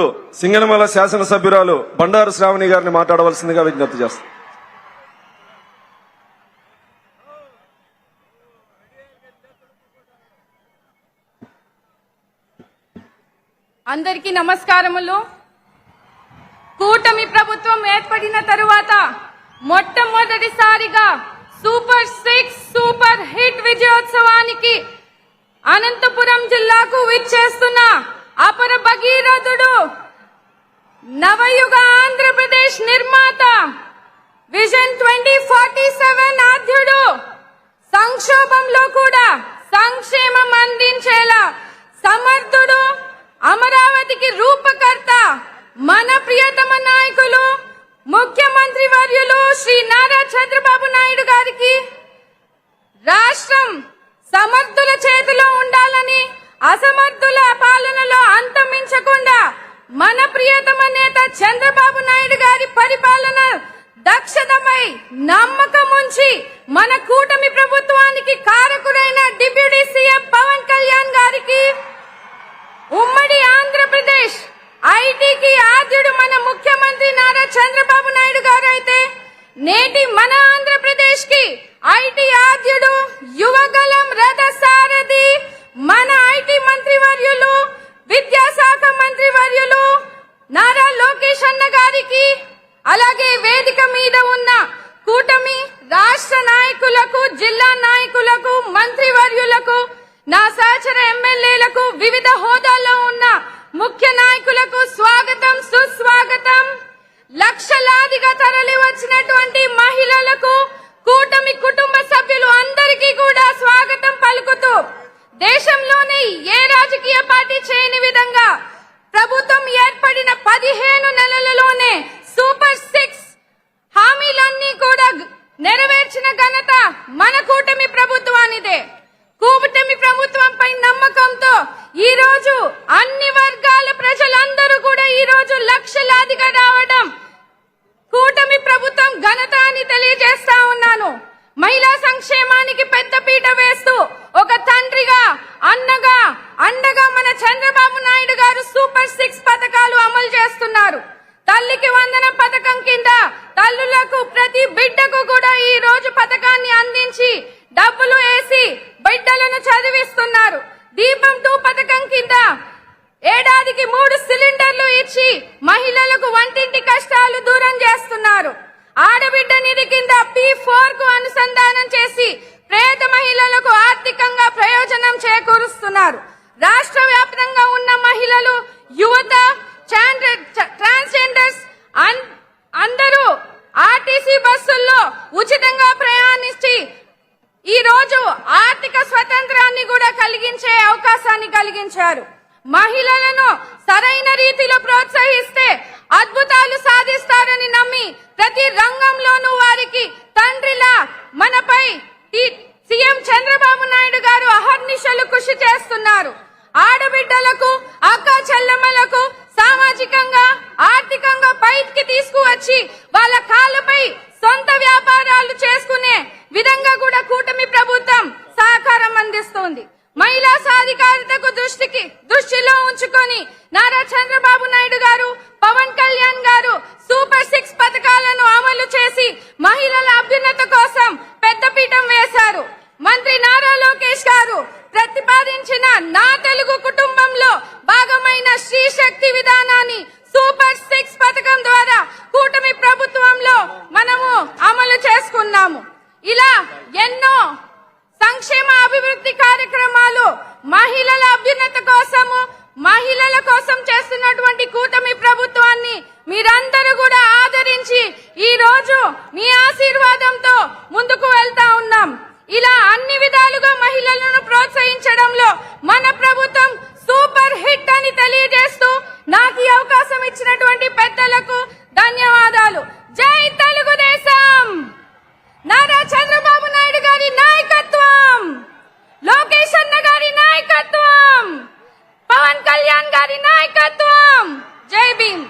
ఇప్పుడు సింగనమల శాసనసభ్యురాలు బండారు శ్రావణి గారిని మాట్లాడవలసిందిగా విజ్ఞప్తి చేస్తాం. అందరికీ నమస్కారములు. కూటమి ప్రభుత్వం ఏర్పడిన తరువాత మొట్టమొదటిసారిగా సూపర్ సిక్స్ సూపర్ హిట్ విజయోత్సవానికి అనంతపురం జిల్లాకు విచ్చేస్తున్న అపర భగీరథుడు నవయుగ ఆంధ్రప్రదేశ్ నిర్మాత విజన్ ట్వంటీ ఫార్టీ సెవెన్ ఆద్యుడు సంక్షోభంలో కూడా సంక్షేమం అందించేలా సమర్థుడు అమరావతికి రూపకర్త మన ప్రియతమ నాయకులు ముఖ్యమంత్రి వర్యులు శ్రీ నారా చంద్రబాబు ప్రియతమ నేత చంద్రబాబు నాయుడు గారి పరిపాలన దక్షతపై నమ్మకం ఉంచి మన కూటమి ప్రభుత్వానికి కారకుడైన డిప్యూటీ సీఎం పవన్ కళ్యాణ్ గారికి ఉమ్మడి ఆంధ్రప్రదేశ్ ఐటీకి ఆద్యుడు మన ముఖ్యమంత్రి నారా చంద్రబాబు నాయుడు గారు అయితే నేటి మన ఆంధ్రప్రదేశ్కి ఐటీ లక్షలాదిగా తరలి వచ్చినటువంటి మహిళలకు కూటమి కుటుంబ సభ్యులు అందరికీ కూడా స్వాగతం పలుకుతూ దేశంలోని ఏ రాజకీయ పార్టీ చేయని విధంగా ప్రభుత్వం ఏర్పడిన పదిహేను నెలలలోనే సూపర్ సిక్స్ హామీలన్నీ కూడా గ- నెరవేర్చిన ఘనత మన కూటమి ప్రభుత్వానిదే కూటమి ప్రభుత్వంపై నమ్మకంతో ఈ రోజు అన్ని వర్గాల ప్రజలందరూ కూడా ఈ రోజు లక్షలాదిగా రావడం కూటమి ప్రభుత్వం ఘనత అని తెలియజేస్తా ఉన్నాను మహిళా సంక్షేమానికి పెద్దపీట వేస్తూ ఒక తండ్రిగా అన్నగా అండగా మన చంద్రబాబు నాయుడు గారు సూపర్ సిక్స్ పథకాలు అమలు చేస్తున్నారు తల్లికి వందన పథకం కింద తల్లులకు ప్రతి బిడ్డకు కూడా ఈ రోజు పథకాన్ని అందించి డబ్బులు వేసి బిడ్డలను చదివిస్తున్నారు. దీపం టూ పథకం కింద ఏడాదికి మూడు సిలిండర్లు ఇచ్చి మహిళలకు వంటింటి కష్టాలు దూరం చేస్తున్నారు. ఆడబిడ్డ నిధి కింద పి ఫోర్కు అనుసంధానం కలిగించే అవకాశాన్ని కలిగించారు. మహిళలను సరైన రీతిలో ప్రోత్సహిస్తే అద్భుతాలు సాధిస్తారని నమ్మి ప్రతి రంగంలోనూ వారికి తండ్రిలా మనపై ఈ సీఎం చంద్రబాబు నాయుడు గారు అహర్నిశలు కృషి చేస్తున్నారు. ఆడబిడ్డలకు అక్క చెల్లెమ్మలకు సామాజికంగా ఆర్థికంగా పైకి తీసుకువచ్చి వాళ్ళ కాళ్ళపై సొంత వ్యాపారాలు చేసుకునే విధంగా కూడా కూటమి ప్రభుత్వం తెలుగు కుటుంబంలో భాగమైన శ్రీ శక్తి విధానాన్ని సూపర్ సిక్స్ పథకం ద్వారా కూటమి ప్రభుత్వంలో మనము అమలు చేసుకున్నాము. ఇలా ఎన్నో సంక్షేమ అభివృద్ధి కార్యక్రమాలు మహిళల అభ్యున్నత కోసము మహిళల కోసం చేస్తున్నటువంటి కూటమి ప్రభుత్వాన్ని మీరందరూ కూడా ఆదరించి ఈ రోజు మీ ఆశీర్వాదంతో ముందుకు వెళ్తా ఉన్నాం. ఇలా అన్ని విధాలుగా మహిళలను ప్రోత్సహించడంలో మన తెలియజేస్తూ నాకు అవకాశం ఇచ్చినటువంటి పెద్దలకు ధన్యవాదాలు. జై తెలుగుదేశం! నారా చంద్రబాబు నాయుడు గారి నాయకత్వం! లోకేష్ అన్న గారి నాయకత్వం! పవన్ కళ్యాణ్ గారి నాయకత్వం! జై భీమ్!